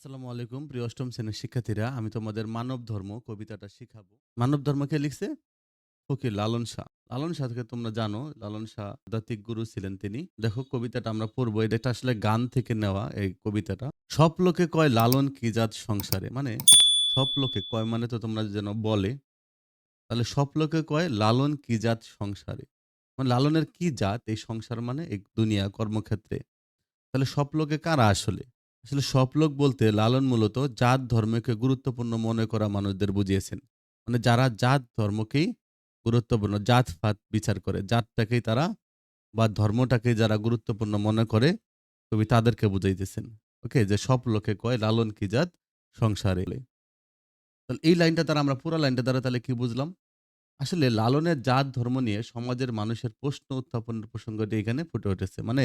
আসসালামু আলাইকুম, প্রিয় অষ্টম শ্রেণির শিক্ষার্থীরা। আমি তোমাদের মানব ধর্ম কবিতাটা শিখাবো। মানব ধর্ম কে লিখছে? ফকির লালন শাহ। লালন শাহকে তোমরা জানো, লালন শাহ আধ্যাত্মিক গুরু ছিলেন তিনি। দেখো, কবিতাটা আমরা পড়ব। এটা আসলে গান থেকে নেওয়া এই কবিতাটা। সব লোকে কয় লালন কি জাত সংসারে? মানে সব লোকে কয় মানে তো তোমরা যেন বলে। তাহলে সব লোকে কয় লালন কি জাত সংসারে? মানে লালনের কি জাত? এই সংসার মানে এই দুনিয়া কর্মক্ষেত্রে। তাহলে সব লোকে কারা আসলে? আসলে সব লোক বলতে লালন মূলত জাত ধর্মকে গুরুত্বপূর্ণ মনে করা মানুষদের বুঝিয়েছেন। মানে যারা জাত ধর্মকেই গুরুত্বপূর্ণ, জাত ফাত বিচার করে, জাতটাকেই তারা বা ধর্মটাকে যারা গুরুত্বপূর্ণ মনে করে, কবি তাদেরকে বুঝাইতেছেন। ওকে? যে সব লোকে কয়, লালন কি জাত? সংসারে। তাহলে এই লাইনটা দ্বারা আমরা পুরো লাইনটা দ্বারা তাহলে কি বুঝলাম? আসলে লালনের জাত ধর্ম নিয়ে সমাজের মানুষের প্রশ্ন উত্থাপনের প্রসঙ্গটি এখানে ফুটে উঠেছে। মানে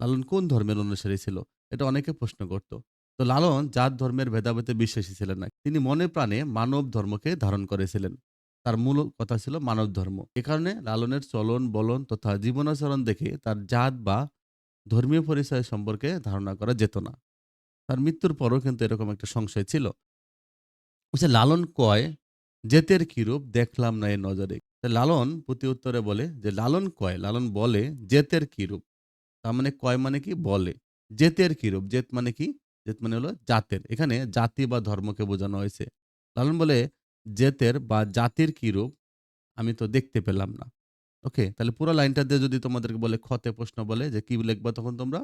লালন কোন ধর্মের অনুসারী ছিল? এটা অনেকে প্রশ্ন করত। তো লালন জাত ধর্মের ভেদাভেদে বিশ্বাসী ছিলেন না। তিনি মনে প্রাণে মানব ধর্মকে ধারণ করেছিলেন। তার মূল কথা ছিল মানব ধর্ম। এ কারণে লালনের চলন, বলন তথা জীবনাচরণ দেখে তার জাত বা ধর্মীয় পরিচয় সম্পর্কে ধারণা করা যেত না। তার মৃত্যুর পরও কিন্তু এরকম একটা সংশয় ছিল। বলছে লালন কয়, জেতের কিরূপ দেখলাম না এ নজরে। লালন প্রতি উত্তরে বলে যে, লালন কয়, লালন বলে জেতের কিরূপ। তার মানে কয় মানে কি? বলে। জেতের কিরূপ? জেত মানে কি? জেত মানে হলো জাতের। এখানে জাতি বা ধর্মকে বোঝানো হয়েছে। লালন বলে জেতের বা জাতির কিরূপ আমি তো দেখতে পেলাম না। ওকে, তাহলে পুরো লাইনটা দিয়ে যদি তোমাদেরকে বলে ক্ষতে প্রশ্ন বলে যে কি লিখবা তখন তোমরা?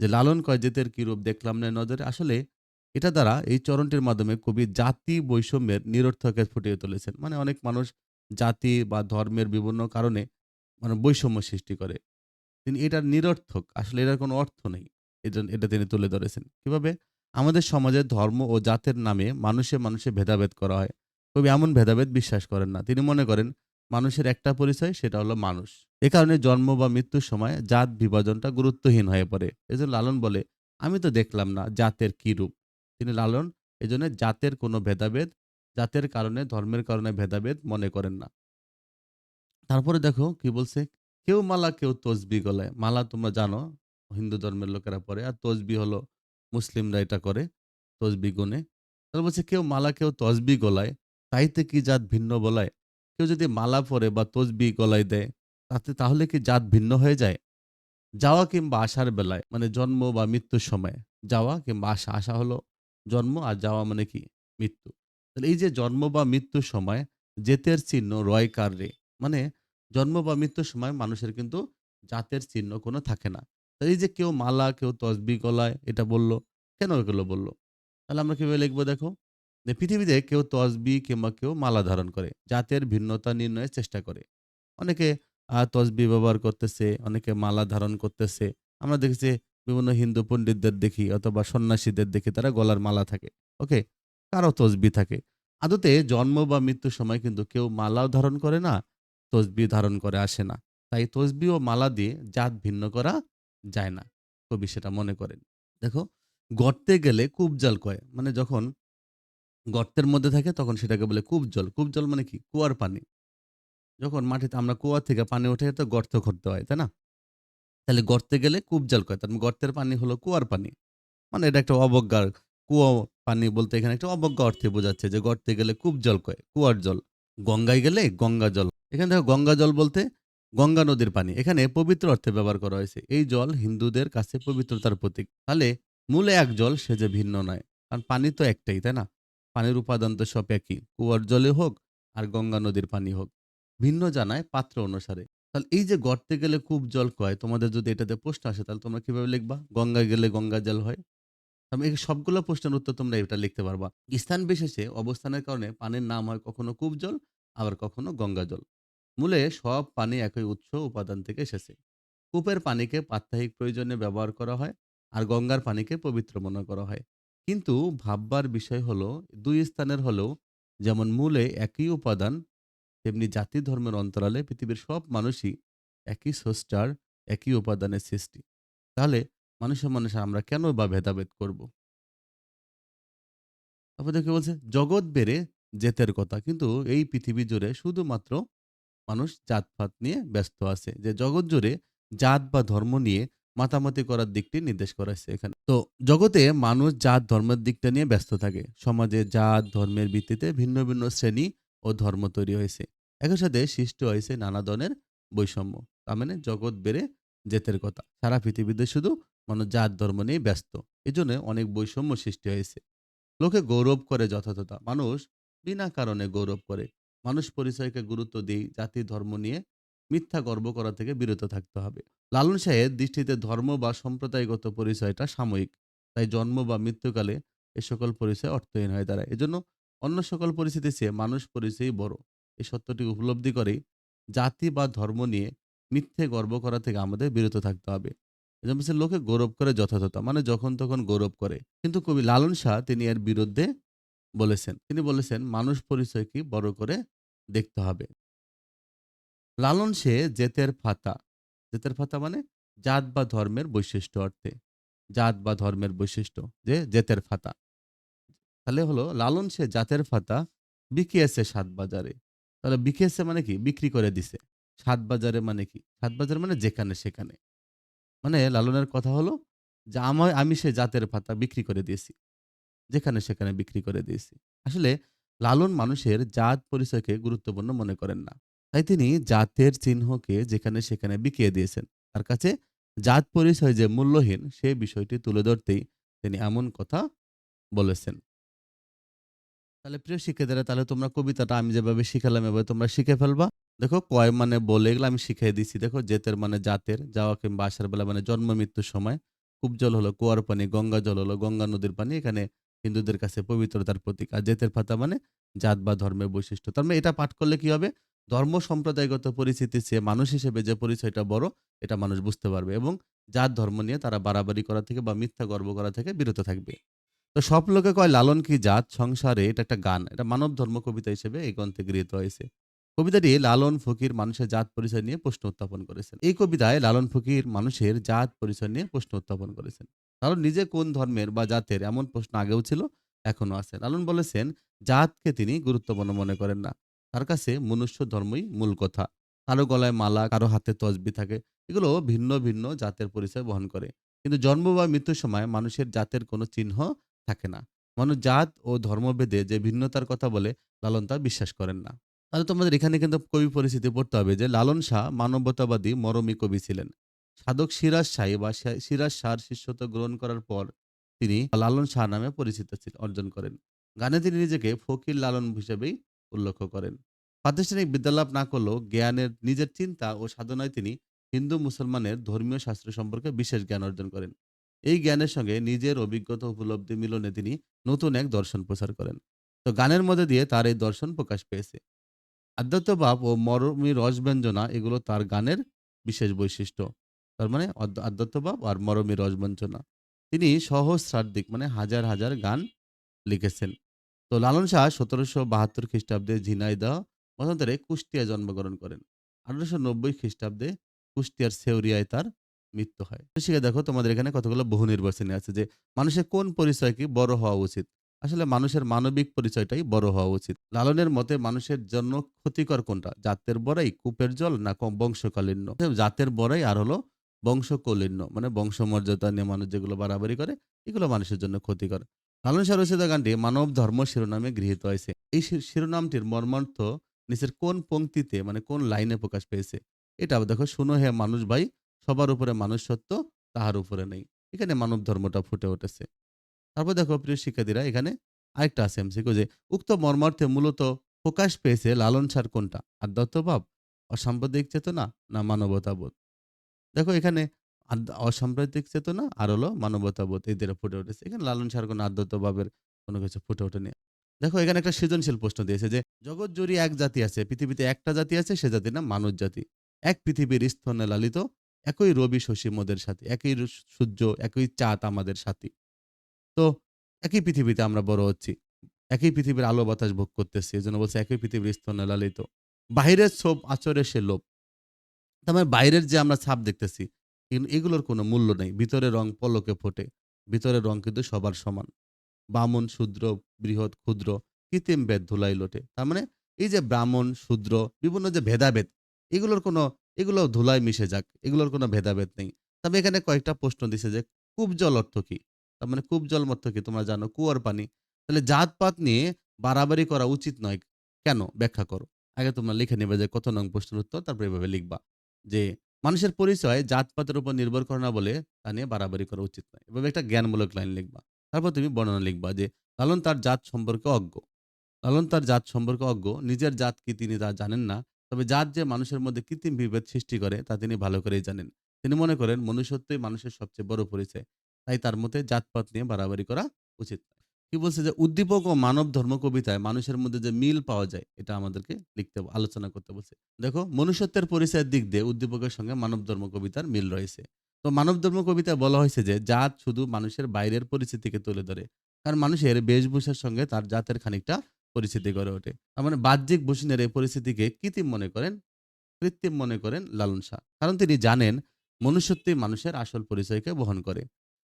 যে লালন কয় জেতের কিরূপ দেখলাম না নজরে। আসলে এটা দ্বারা এই চরণটির মাধ্যমে কবি জাতি বৈষম্যের নিরর্থকে ফুটিয়ে তুলেছেন। মানে অনেক মানুষ জাতি বা ধর্মের বিভিন্ন কারণে মানে বৈষম্য সৃষ্টি করে। তিনি এটার নিরর্থক। আসলে এটার কোনো অর্থ নেই। এটা তিনি তুলে ধরেছেন। কীভাবে? আমাদের সমাজে ধর্ম ও জাতের নামে মানুষে মানুষে ভেদাভেদ করা হয়। কবি এমন ভেদাভেদ বিশ্বাস করেন না। তিনি মনে করেন, মানুষের একটা পরিচয়, সেটা হলো মানুষ। এ কারণে জন্ম বা মৃত্যুর সময় জাত বিভাজনটা গুরুত্বহীন হয়ে পড়ে। এজন্য লালন বলে, আমি তো দেখলাম না জাতের কি রূপ। তিনি লালন, এজন্য জাতের কোনো ভেদাভেদ, জাতের কারণে, ধর্মের কারণে ভেদাভেদ মনে করেন না। তারপরে দেখো কি বলছে, কেউ মালা, কেউ তসবি গলায়। মালা তোমরা জানো হিন্দু ধর্মের লোকেরা পরে আর তসবি হলো মুসলিমরা এটা করে তসবি গুনে। তাহলে বলছে, কেউ মালা, কেউ তসবি গলায়, তাইতে কি জাত ভিন্ন বলায়? কেউ যদি মালা পরে বা তসবি গলায় দেয়, তাতে তাহলে কি জাত ভিন্ন হয়ে যায়? যাওয়া কিংবা আসার বেলায় মানে জন্ম বা মৃত্যুর সময়, যাওয়া কিংবা আসা আসা হলো জন্ম আর যাওয়া মানে কি? মৃত্যু। তাহলে এই যে জন্ম বা মৃত্যুর সময় জেতের চিহ্ন রয় কার রে? মানে জন্ম বা মৃত্যুর সময় মানুষের কিন্তু জাতের চিহ্ন কোনো থাকে না। এই যে কেউ মালা, কেউ তসবি গলায় এটা বলল, কেন এগুলো বলল? তাহলে আমরা কীভাবে লিখব দেখো? পৃথিবীতে কেউ তসবি কিংবা কেউ মালা ধারণ করে, জাতের ভিন্নতা নির্ণয়ের চেষ্টা করে। অনেকে তসবি ব্যবহার করতেছে, অনেকে মালা ধারণ করতেছে। আমরা দেখেছি বিভিন্ন হিন্দু পণ্ডিতদের দেখি অথবা সন্ন্যাসীদের দেখি, তারা গলার মালা থাকে, ওকে? কারও তসবি থাকে। আদতে জন্ম বা মৃত্যুর সময় কিন্তু কেউ মালাও ধারণ করে না, তসবি ধারণ করে আসে না। তাই তসবি ও মালা দিয়ে জাত ভিন্ন করা যায় না। কবি সেটা মনে করেন। দেখো, গর্তে গেলে কূপ জল কয়? মানে যখন গর্তের মধ্যে থাকে তখন সেটাকে বলে কূপ জল। কূপ জল মানে কি? কুয়ার পানি। যখন মাটিতে, আমরা কুয়া থেকে পানি উঠে তো গর্ত করতে হয়, তাই না? তাহলে গর্তে গেলে কূপ জল কয়? তার মানে গর্তের পানি হলো কুয়ার পানি। মানে এটা একটা অবজ্ঞার, কুয়া পানি বলতে এখানে একটা অবজ্ঞা অর্থে বোঝাচ্ছে যে গর্তে গেলে কূপ জল কয়, কুয়ার জল। গঙ্গায় গেলে গঙ্গা জল। এখানে দেখো গঙ্গা জল বলতে গঙ্গা নদীর পানি। এখানে পবিত্র অর্থে ব্যবহার করা হয়েছে। এই জল হিন্দুদের কাছে পবিত্রতার প্রতীক। তাহলে মূলে এক জল, সে যে ভিন্ন নয়। কারণ পানি তো একটাই, তাই না? পানির উপাদান তো সব একই। কুয়ার জলে হোক আর গঙ্গা নদীর পানি হোক। ভিন্ন জানায় পাত্র অনুসারে। তাহলে এই যে গর্তে গেলে কূপ জল কয়, তোমাদের যদি এটাতে প্রশ্ন আসে, তাহলে তোমরা কীভাবে লিখবা? গঙ্গায় গেলে গঙ্গা জল হয়? আমি এই সবগুলো প্রশ্নের উত্তর তোমরা এটা লিখতে পারবা। স্থান বিশেষে অবস্থানের কারণে পানির নাম হয় কখনো কূপ জল, আবার কখনো গঙ্গা জল। মূলে সব পানি একই উৎস উপাদান থেকে এসেছে। কূপের পানিকে প্রাত্যহিক প্রয়োজনে ব্যবহার করা হয় আর গঙ্গার পানিকে পবিত্র মনে করা হয়। কিন্তু ভাববার বিষয় হলো, দুই স্থানের হলেও যেমন মূলে একই উপাদান, তেমনি জাতি ধর্মের অন্তরালে পৃথিবীর সব মানুষই একই স্রষ্টার, একই উপাদানের সৃষ্টি। তাহলে মানুষের মানুষে আমরা কেন বা ভেদাভেদ করব? তারপর দেখে বলছে, জগৎ বেড়ে জেতের কথা। কিন্তু এই পৃথিবী জুড়ে শুধুমাত্র মানুষ জাতপাত নিয়ে ব্যস্ত আছে। যে জগৎ জুড়ে জাত বা ধর্ম নিয়ে মাতামাতি করার দিকটি নির্দেশ করা হয়েছে এখানে। তো জগতে মানুষ জাত ধর্মের দিকটা নিয়ে ব্যস্ত থাকে। সমাজে জাত ধর্মের ভিত্তিতে ভিন্ন ভিন্ন শ্রেণি ও ধর্ম তৈরি হয়েছে। একই সাথে সৃষ্টি হয়েছে নানা ধরনের বৈষম্য। তার মানে জগৎ বেড়ে জেতের কথা। সারা পৃথিবীতে শুধু মানুষ জাত ধর্ম নিয়ে ব্যস্ত। এই জন্য অনেক বৈষম্য সৃষ্টি হয়েছে। লোকে গৌরব করে যথাযথতা মানুষ বিনা কারণে গৌরব করে। মানুষ পরিচয়কে গুরুত্ব দিই, জাতি, ধর্ম নিয়ে মিথ্যা গর্ব করা থেকে বিরত থাকতে হবে। লালন শাহের দৃষ্টিতে ধর্ম বা সম্প্রদায়গত পরিচয়টা সাময়িক, তাই জন্ম বা মৃত্যুকালে এ সকল পরিচয় অর্থহীন হয়ে দাঁড়ায় এজন্য অন্য সকল পরিস্থিতি চেয়ে মানুষ পরিচয়ই বড়। এই সত্যটি উপলব্ধি করে জাতি বা ধর্ম নিয়ে মিথ্যে গর্ব করা থেকে আমাদের বিরত থাকতে হবে। এজন্য লোকে গৌরব করে যথাযথ। মানে যখন তখন গৌরব করে। কিন্তু কবি লালন শাহ তিনি এর বিরুদ্ধে বলেছেন। তিনি বলেছেন, মানুষ পরিচয়কে বড় করে দেখতে হবে। লালন সে জেতের ফাতা। জেতের ফাতা মানে জাত বা ধর্মের বৈশিষ্ট্য অর্থে। জাত বা ধর্মের বৈশিষ্ট্য যে জেতের ফাতা। তাহলে হলো লালন সে জাতের ফাতা, বিকিয়েছে সাত বাজারে। তাহলে বিকিয়েছে মানে কি? বিক্রি করে দিছে। সাত বাজারে মানে কি? সাত বাজার মানে যেখানে সেখানে। মানে লালনের কথা হলো যে আমার আমি সে জাতের ফাতা বিক্রি করে দিয়েছি। যেখানে সেখানে বিক্রি করে দিয়েছি। আসলে লালন মানুষের জাত পরিচয়কে গুরুত্বপূর্ণ মনে করেন না। তাই তিনি জাতের চিহ্নকে যেখানে সেখানে বিকিয়ে দিয়েছেন। তার কাছে জাত পরিচয় যে মূল্যহীন, সে বিষয়টি তুলে ধরতেই তিনি এমন কথা বলেছেন। তাহলে প্রিয় শিক্ষার্থীরা, তাহলে তোমরা কবিতাটা আমি যেভাবে শিখালাম, এভাবে তোমরা শিখে ফেলবা। দেখো, কয় মানে বলে এগুলো আমি শিখিয়ে দিচ্ছি দেখো, জেতের মানে জাতের, যাওয়া কিংবা আসার বেলা মানে জন্ম মৃত্যুর সময়। কূপ জল হলো কুয়ার পানি, গঙ্গা জল হলো গঙ্গা নদীর পানি। এখানে হিন্দুদের কাছে পবিত্রতার প্রতীক। আর জেতের পাতা মানে জাত বা ধর্মের বৈশিষ্ট্য। তার মানে এটা পাঠ করলে কি হবে? ধর্ম সম্প্রদায়গত পরিস্থিতি চেয়ে মানুষ হিসেবে যে পরিচয়টা বড়, এটা মানুষ বুঝতে পারবে এবং জাত, ধর্ম নিয়ে তারা বাড়াবাড়ি করা থেকে বা মিথ্যা গর্ব করা থেকে বিরত থাকবে। তো সব লোকে কয়, লালন কি জাত? সংসারে এটা একটা গান। এটা মানব ধর্ম কবিতা হিসেবে এই গ্রন্থে গৃহীত হয়েছে। কবিতাটি লালন, ফকির, মানুষের জাত পরিচয় নিয়ে প্রশ্ন উত্থাপন করেছেন। এই কবিতায় লালন, ফকির, মানুষের জাত পরিচয় নিয়ে প্রশ্ন উত্থাপন করেছেন। লালন নিজে কোন ধর্মের বা জাতের এমন প্রশ্ন আগেও ছিল এখনও আছে। লালন বলেছেন, জাতকে তিনি গুরুত্বপূর্ণ মনে করেন না। তার কাছে মনুষ্য ধর্মই মূল কথা। কারও গলায় মালা, কারও হাতে তসবি থাকে। এগুলো ভিন্ন ভিন্ন জাতের পরিচয় বহন করে। কিন্তু জন্ম বা মৃত্যুর সময় মানুষের জাতের কোনো চিহ্ন থাকে না। মানুষ জাত ও ধর্মভেদে যে ভিন্নতার কথা বলে, লালন তা বিশ্বাস করেন না। তাহলে তোমাদের এখানে কিন্তু কবি পরিস্থিতি পড়তে হবে যে, লালন শাহ মানবতাবাদী মরমী কবি ছিলেন। সাধক সিরাজ শাহী বা সিরাজ শাহর শিষ্যত্ব গ্রহণ করার পর তিনি লালন শাহ নামে পরিচিত অর্জন করেন। গানে তিনি নিজেকে ফকির লালন হিসেবেই উল্লেখ করেন। প্রাতিষ্ঠানিক বিদ্যালাভ না করলেও জ্ঞানের, নিজের চিন্তা ও সাধনায় তিনি হিন্দু মুসলমানের ধর্মীয় শাস্ত্র সম্পর্কে বিশেষ জ্ঞান অর্জন করেন। এই জ্ঞানের সঙ্গে নিজের অভিজ্ঞতা উপলব্ধি মিলনে তিনি নতুন এক দর্শন প্রচার করেন। তো গানের মধ্যে দিয়ে তার এই দর্শন প্রকাশ পেয়েছে। আধ্যাত্মভাব ও মরমী রসব্যঞ্জনা এগুলো তার গানের বিশেষ বৈশিষ্ট্য। তার মানে আধ্যাত্মভাব আর মরমী রসব্যঞ্জনা তিনি সহস্রাধিক মানে হাজার হাজার গান লিখেছেন। তো লালন শাহ সতেরোশো বাহাত্তর খ্রিস্টাব্দে ঝিনাইদহ মতান্তরে কুষ্টিয়া জন্মগ্রহণ করেন। আঠারোশো নব্বই খ্রিস্টাব্দে কুষ্টিয়ার সেউরিয়ায় তার মৃত্যু হয়। শিখে দেখো তোমাদের এখানে কতগুলো বহু নির্বাচনী আছে যে মানুষের কোন পরিচয় কি বড় হওয়া উচিত? আসলে মানুষের মানবিক পরিচয়টাই বড় হওয়া উচিত। লালনের মতে মানুষের জন্য ক্ষতিকর কোনটা? জাতের বড়াই, কূপের জল না কম বংশকালীন্য? জাতের বড়াই আর হলো বংশকলিন্য মানে বংশমর্যাদা নিয়ে মানুষ যেগুলো বাড়াবাড়ি করে, এগুলো মানুষের জন্য ক্ষতিকর। লালন রচিত গানটি মানব ধর্ম শিরোনামে গৃহীত হয়েছে। এই শিরোনামটির মর্মার্থ নিচের কোন পংক্তিতে মানে কোন লাইনে প্রকাশ পেয়েছে, এটা দেখো শুনো হে মানুষ ভাই, সবার উপরে মানুষ সত্য, তাহার উপরে নেই। এখানে মানব ধর্মটা ফুটে উঠেছে। তারপর দেখো প্রিয় শিক্ষার্থীরা, এখানে আরেকটা আছে এমসিকিউ যে, উক্ত মর্মার্থে মূলত প্রকাশ পেয়েছে লালন সার কোনটা? আর আধ্যাত্মভাব অসাম্প্রদায়িক চেতনা, না মানবতাবোধ? দেখো এখানে অসাম্প্রদায়িক চেতনা আর হলো মানবতাবোধ এদের ফুটে উঠেছে। এখানে লালন সার কোনো আধ্যাত্মভাবের কোনো কিছু ফুটে ওঠেনি। দেখো এখানে একটা সৃজনশীল প্রশ্ন দিয়েছে যে, জগৎ জুড়ে এক জাতি আছে, পৃথিবীতে একটা জাতি আছে, সে জাতির নাম মানুষ জাতি। এক পৃথিবীর স্তনে লালিত, একই রবি শশী মোদের সাথে, একই সূর্য, একই চাঁদ আমাদের সাথী। তো একই পৃথিবীতে আমরা বড় হচ্ছি, একই পৃথিবীর আলো বাতাস ভোগ করতেছি এই জন্য বলছে একই পৃথিবীর স্তনে লালিত। বাহিরের ছোপ আচরে সে লোভ তার মানে বাইরের যে আমরা ছাপ দেখতেছি এগুলোর কোনো মূল্য নেই ভিতরে রং পলকে ফোটে ভিতরের রং কিন্তু সবার সমান বামন, শূদ্র, বৃহৎ, ক্ষুদ্র, কৃত্রিম ভেদ ধুলাই লোটে তার মানে এই যে ব্রাহ্মণ, শূদ্র, বিভিন্ন যে ভেদাভেদ, এগুলোর কোনো, এগুলো ধুলায় মিশে যাক, এগুলোর কোনো ভেদাভেদ নেই তবে এখানে কয়েকটা প্রশ্ন দিছে যে কূপ জল অর্থ কি? তার মানে কূপ জল অর্থ কি? তোমরা জানো, কুয়ার পানি। তাহলে জাতপাত নিয়ে বাড়াবাড়ি করা উচিত নয়। কেন? ব্যাখ্যা করো। আগে তোমরা লিখে নিবে যে কত নং প্রশ্নের উত্তর, তারপর এভাবে লিখবা। যে মানুষের পরিচয় জাতপাতের উপর নির্ভর করে না বলে তা নিয়ে বাড়াবাড়ি করা উচিত নয়। এভাবে একটা জ্ঞানমূলক লাইন লিখবা। তারপর তুমি বর্ণনা লিখবা যে, লালন তার জাত সম্পর্কে অজ্ঞ। লালন তার জাত সম্পর্কে অজ্ঞ। নিজের জাত কি তিনি তা জানেন না। তবে জাত যে মানুষের মধ্যে কৃত্রিম বিভেদ সৃষ্টি করে তা তিনি ভালো করেই জানেন। তিনি মনে করেন মনুষ্যত্বই মানুষের সবচেয়ে বড় পরিচয়। তাই তার মতে জাতপাত নিয়ে বাড়াবাড়ি করা উচিত নয়। কি বলছে যে, উদ্দীপক ও মানব ধর্ম কবিতায় মানুষের মধ্যে যে মিল পাওয়া যায়, এটা আমাদেরকে লিখতে আলোচনা করতে বলছে। দেখো, মনুষ্যত্বের পরিচয়ের দিক দিয়ে উদ্দীপকের সঙ্গে মানব ধর্ম কবিতার মিল রয়েছে। তো মানব ধর্ম কবিতায় বলা হয়েছে যে, জাত শুধু মানুষের বাইরের পরিচিতিকে তুলে ধরে। কারণ মানুষের বেশভূষার সঙ্গে তার জাতের খানিকটা পরিচিতি গড়ে ওঠে। তার মানে বাহ্যিক ভূষণের এই পরিস্থিতিকে কৃত্রিম মনে করেন, কৃত্রিম মনে করেন লালন শাহ। কারণ তিনি জানেন, মনুষ্যত্বই মানুষের আসল পরিচয়কে বহন করে।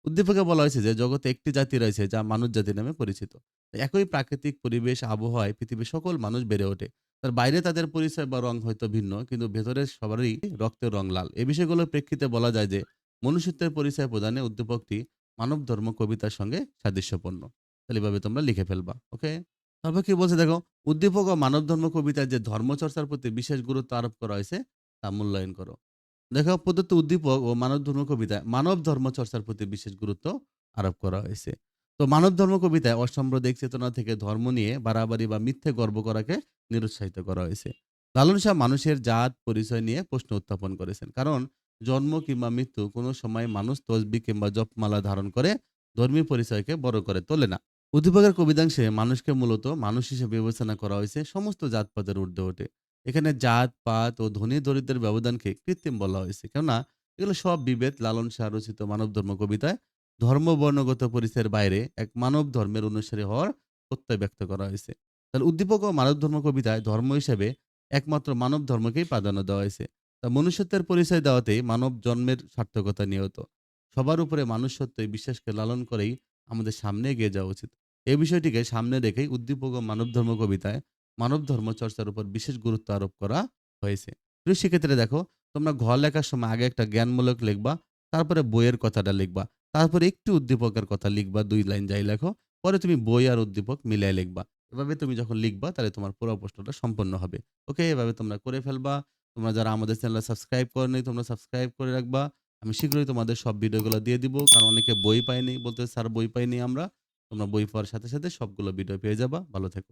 উদ্দীপকে বলা হয়েছে যে, জগতে একটি জাতি রয়েছে যা মানব জাতি নামে পরিচিত। একই প্রাকৃতিক পরিবেশ, আবহাওয়ায় পৃথিবীর সকল মানুষ বেড়ে ওঠে। তার বাইরে তাদের পরিচয় বা রং হয়তো ভিন্ন, কিন্তু ভেতরে সবারই রক্তের রং লাল। এই বিষয়গুলোর প্রেক্ষিতে বলা যায় যে, মনুষ্যত্বের পরিচয় প্রদানে উদ্দীপকটি মানব ধর্ম কবিতার সঙ্গে সাদৃশ্যপূর্ণ। তাহলে এভাবে তোমরা লিখে ফেলবা। ওকে? তারপর কি বলছে দেখো, উদ্দীপক ও মানব ধর্ম কবিতায় যে ধর্মচর্চার প্রতি বিশেষ গুরুত্ব আরোপ করা হয়েছে, তা মূল্যায়ন করো। দেখো প্রদত্ত উদ্দীপক ও মানব ধর্ম কবিতায় মানব ধর্ম চর্চার প্রতি বিশেষ গুরুত্ব আরোপ করা হয়েছে। তো মানব ধর্ম কবিতায় অসাম্প্রদায়িক চেতনা থেকে ধর্ম নিয়ে বাড়াবাড়ি বা মিথ্যে গর্ব করাকে নিরুৎসাহিত করা হয়েছে। লালন শাহ মানুষের জাত, পরিচয় নিয়ে প্রশ্ন উত্থাপন করেছেন। কারণ জন্ম কিংবা মৃত্যু কোনো সময় মানুষ তসবি কিংবা জপমালা ধারণ করে ধর্মীয় পরিচয়কে বড় করে তোলে না। উদ্দীপকের কবিতাংশে মানুষকে মূলত মানুষ হিসেবে বিবেচনা করা হয়েছে সমস্ত জাতপাতের ঊর্ধ্বে ওঠে। এখানে জাত, পাত ও ধনী দরিদ্রের ব্যবধানকে কৃত্রিম বলা হয়েছে। কেননা এগুলো সব বিভেদ লালন শাহ রচিত মানব ধর্ম কবিতায় ধর্ম বর্ণগত পরিচয়ের বাইরে এক মানব ধর্মের অনুসারী হওয়ার প্রত্যয় ব্যক্ত করা হয়েছে। তাহলে উদ্দীপক ও মানব ধর্ম কবিতায় ধর্ম হিসেবে একমাত্র মানব ধর্মকেই প্রাধান্য দেওয়া হয়েছে। তা মনুষ্যত্বের পরিচয় দেওয়াতেই মানব জন্মের সার্থকতা নিহত। সবার উপরে মানুষত্ব বিশ্বাসকে লালন করেই আমাদের সামনে এগিয়ে যাওয়া উচিত। এই বিষয়টিকে সামনে রেখেই উদ্দীপক ও মানব ধর্ম কবিতায় মানব ধর্ম চর্চার উপর বিশেষ গুরুত্ব আরোপ করা হয়েছে। প্রিয় সেক্ষেত্রে দেখো তোমরা ঘর লেখার সময় আগে একটা জ্ঞানমূলক লিখবা, তারপরে বইয়ের কথাটা লিখবা। তারপরে একটু উদ্দীপকের কথা লিখবা দুই লাইন যাই লেখো। পরে তুমি বই আর উদ্দীপক মিলায়ে লিখবা। এভাবে তুমি যখন লিখবা তাহলে তোমার পুরো প্রশ্নটা সম্পন্ন হবে। ওকে? এভাবে তোমরা করে ফেলবা। তোমরা যারা আমাদের চ্যানেলে সাবস্ক্রাইব করোনি তোমরা সাবস্ক্রাইব করে রাখবা। আমি শীঘ্রই তোমাদের সব ভিডিওগুলো দিয়ে দিব। কারণ অনেকে বই পায়নি বলতে স্যার বই পাইনি আমরা। তোমরা বই পাওয়ার সাথে, সাথে সবগুলো ভিডিও পেয়ে যাবা। ভালো থেকো।